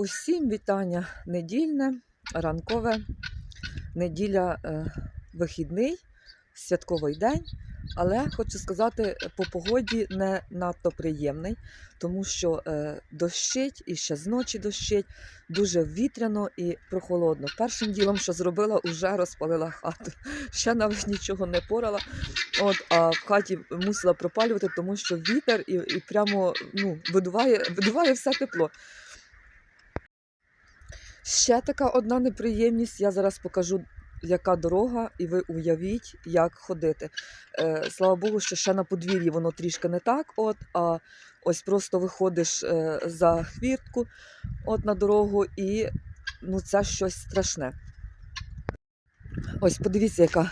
Усім вітання недільне, ранкове, неділя е, вихідний, святковий день. Але хочу сказати, по погоді не надто приємний, тому що е, дощить і ще зночі дощить, дуже вітряно і прохолодно. Першим ділом, що зробила, уже розпалила хату. Ще навіть нічого не порала. От, а в хаті мусила пропалювати, тому що вітер і, і прямо ну, видуває, видуває все тепло. Ще така одна неприємність. Я зараз покажу, яка дорога, і ви уявіть, як ходити. Е, слава Богу, що ще на подвір'ї воно трішки не так. От, а ось просто виходиш е, за хвіртку от на дорогу, і ну, це щось страшне. Ось подивіться, яка,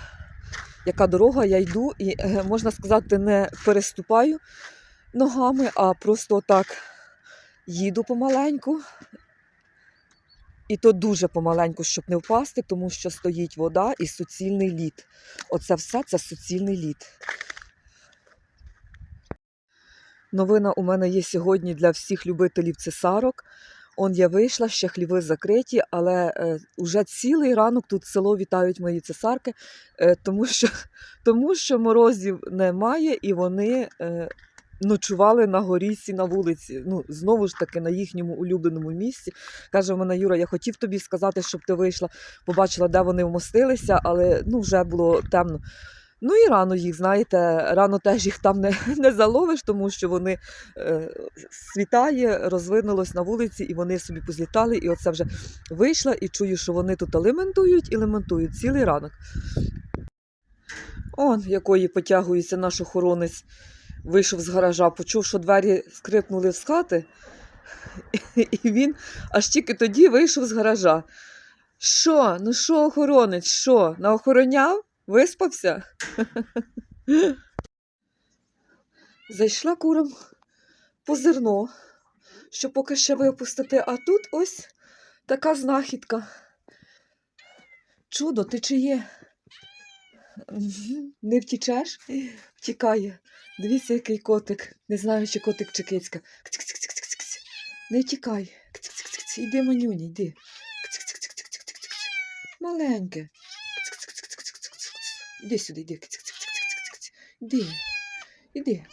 яка дорога, я йду, і е, можна сказати, не переступаю ногами, а просто так їду помаленьку. І то дуже помаленьку, щоб не впасти, тому що стоїть вода і суцільний лід. Оце все це суцільний лід. Новина у мене є сьогодні для всіх любителів цесарок. Он я вийшла, ще хліви закриті, але е, уже цілий ранок тут село вітають мої цесарки, е, тому, що, тому що морозів немає і вони е, ночували на горіці на вулиці. Ну, знову ж таки, на їхньому улюбленому місці. Каже мене Юра, я хотів тобі сказати, щоб ти вийшла, побачила, де вони вмостилися, але ну, вже було темно. Ну і рано їх, знаєте, рано теж їх там не, не заловиш, тому що вони е, світає, розвинулось на вулиці, і вони собі позлітали. І оце вже вийшла і чую, що вони тут лементують і лементують цілий ранок. Он, якої потягується наш охоронець, вийшов з гаража, почув, що двері скрипнули з хати, і він аж тільки тоді вийшов з гаража. Що? Ну що, охоронець, що? Наохороняв? Виспався? Зайшла куром по зерно, щоб поки ще випустити, а тут ось така знахідка. Чудо, ти чи є? Мгм. Не втічеш? Втікає. Дивіться, який котик. Не знаю, чи котик чи кицька. Не втікай. Іди, манюня, йди. Маленьке. Іди сюди. Кць-кць-кць-кць-кць. Іди. Іди.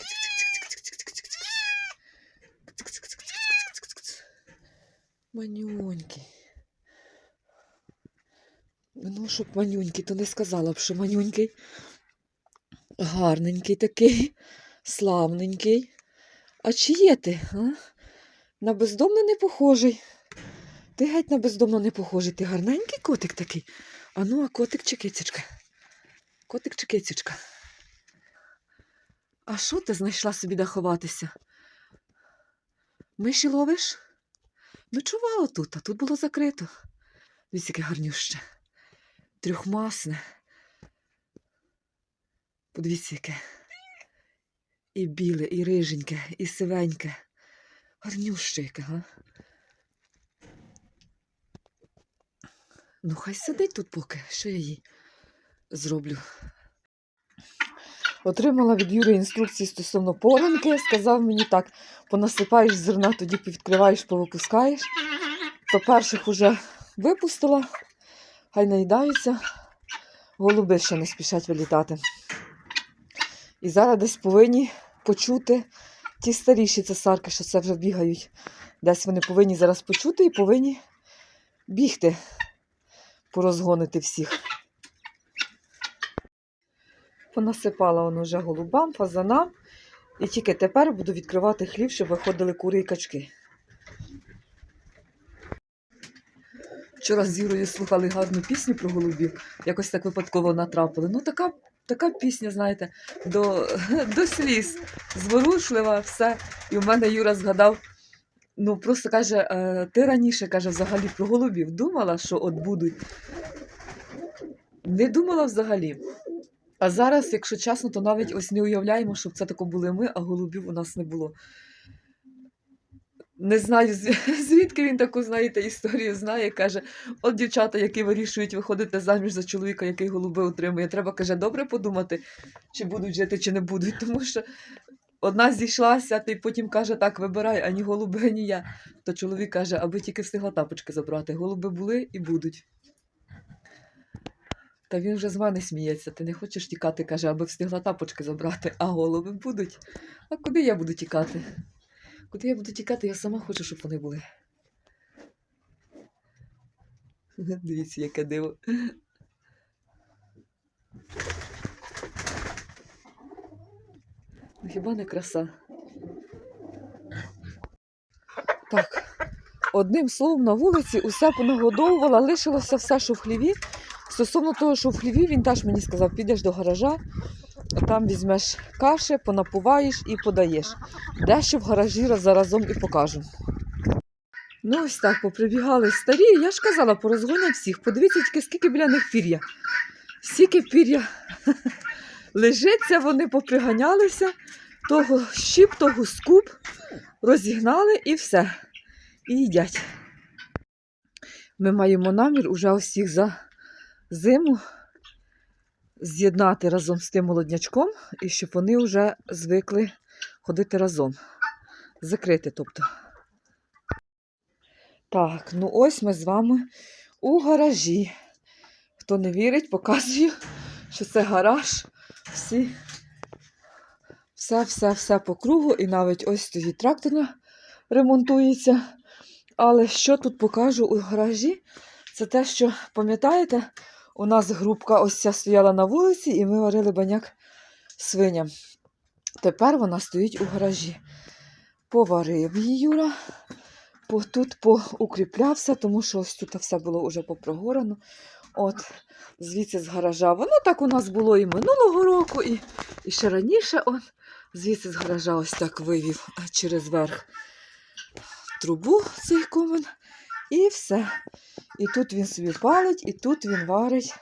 Манюнький. Ну, щоб манюнький, то не сказала б, що манюнький. Гарненький такий, славненький. А чи є ти? А? На бездомно не похожий. Ти геть на бездомно не похожий. Ти гарненький котик такий. А ну, а котик чи кицючка? Котик чи кицючка? А що ти знайшла собі де ховатися? Миші ловиш? Ночувала тут, а тут було закрито. Дивіться, яке гарнюще. Трьохмасне. Подивіться, яке. І біле, і риженьке, і сивеньке. Гарнюще яке, га? Ну, хай сидить тут поки, що я їй зроблю. Отримала від Юри інструкції стосовно поранки. Сказав мені так: понасипаєш зерна, тоді відкриваєш, повипускаєш. То перших уже випустила, хай наїдаються, голуби ще не спішать вилітати. І зараз десь повинні почути ті старіші цесарки, що це вже бігають. Десь вони повинні зараз почути і повинні бігти, порозгонити всіх. Понасипала воно вже голубам, фазанам. І тільки тепер буду відкривати хлів, щоб виходили кури і качки. Вчора з Юрою слухали гарну пісню про голубів, якось так випадково натрапили. Ну, така, така пісня, знаєте, до, до сліз, зворушлива, все. І в мене Юра згадав, ну просто каже, «Е, ти раніше каже, взагалі про голубів думала, що от будуть. Не думала взагалі. А зараз, якщо чесно, то навіть ось не уявляємо, щоб це тако були ми, а голубів у нас не було. Не знаю, звідки він таку, знаєте, історію знає. Каже, от дівчата, які вирішують виходити заміж за чоловіка, який голуби отримує, треба, каже, добре подумати, чи будуть жити, чи не будуть. Тому що одна зійшлася, ти потім каже, так, вибирай, ані голуби, ані я. То чоловік каже, аби тільки встигла тапочки забрати. Голуби були і будуть. Та він вже з мене сміється. Ти не хочеш тікати, каже, аби встигла тапочки забрати, а голуби будуть. А куди я буду тікати? Куди я буду тікати, я сама хочу, щоб вони були. Дивіться, яке диво. Ну, Хіба не краса? Так. Одним словом, на вулиці усе понагодовувала, лишилося все, що в хліві. Стосовно того, що в хліві, він теж мені сказав, підеш до гаража, там візьмеш каші, понапуваєш і подаєш. Дещо в гаражі раз- заразом і покажу. Ну, ось так, поприбігали старі. Я ж казала, порозгонять всіх. Подивіться скільки біля них пір'я. Скільки пір'я лежиться, вони поприганялися, того щіп, того скуп, розігнали і все. І їдять. Ми маємо намір уже усіх за зиму з'єднати разом з тим молоднячком, і щоб вони вже звикли ходити разом. Закрити, тобто. Так, ну ось ми з вами у гаражі. Хто не вірить, показую, що це гараж. Всі, все, все, все по кругу, і навіть ось стоїть трактор ремонтується. Але що тут покажу у гаражі? Це те, що, пам'ятаєте, у нас групка ось ця стояла на вулиці, і ми варили баняк свиням. Тепер вона стоїть у гаражі. Поварив її Юра, по, тут поукріплявся, тому що ось тут все було вже попрогорано. От, звідси з гаража. Воно так у нас було і минулого року, і, і ще раніше. От, звідси з гаража ось так вивів через верх трубу цей комен. І все. І тут він собі палить, і тут він варить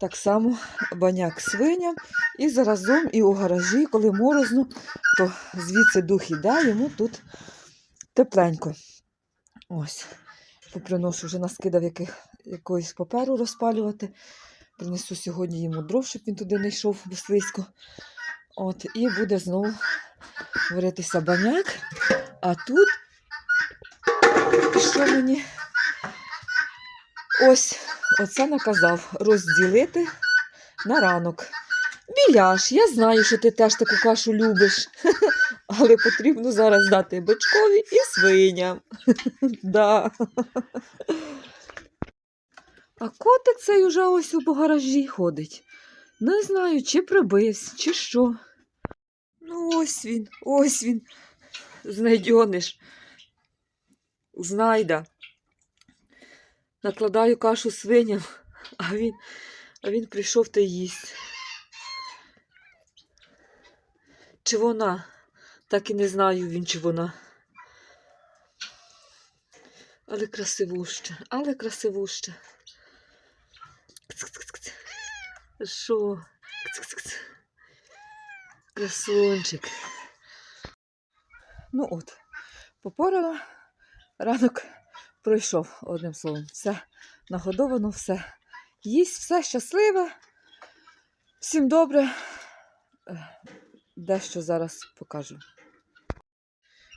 так само баняк свиням. І заразом і у гаражі, коли морозно, то звідси дух іде, йому тут тепленько. Ось. Поприношу, вже наскидав яких, якоїсь паперу розпалювати. Принесу сьогодні йому дров, щоб він туди не йшов бо. От, і буде знову варитися баняк. А тут, що мені ось оце наказав розділити на ранок. Біляш, я знаю, що ти теж таку кашу любиш, але потрібно зараз дати бичкові і свиням. Да. А котик цей уже ось у гаражі ходить. Не знаю, чи прибився, чи що. Ну, ось він, ось він. Знайдьониш. Знайда. Накладаю кашу свиням, а він, а він прийшов та їсть. Чи вона? Так і не знаю він, чи вона. Але красивуще, але красивуще. Що? Красунчик. Ну от, попорала, ранок пройшов, одним словом. Все нагодовано, все їсть, все щасливе. Всім добре. Е, Дещо зараз покажу.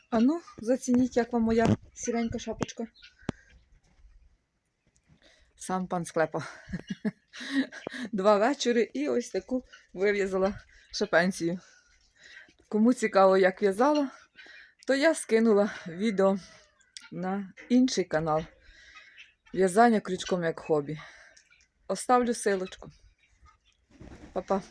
А ну, зацініть, як вам моя сіренька шапочка. Сам пан склепа. Два вечори і ось таку вив'язала шапенцію. Кому цікаво, як в'язала, то я скинула відео на інший канал. В'язання крючком як хобі. Оставлю силочку. Па-па.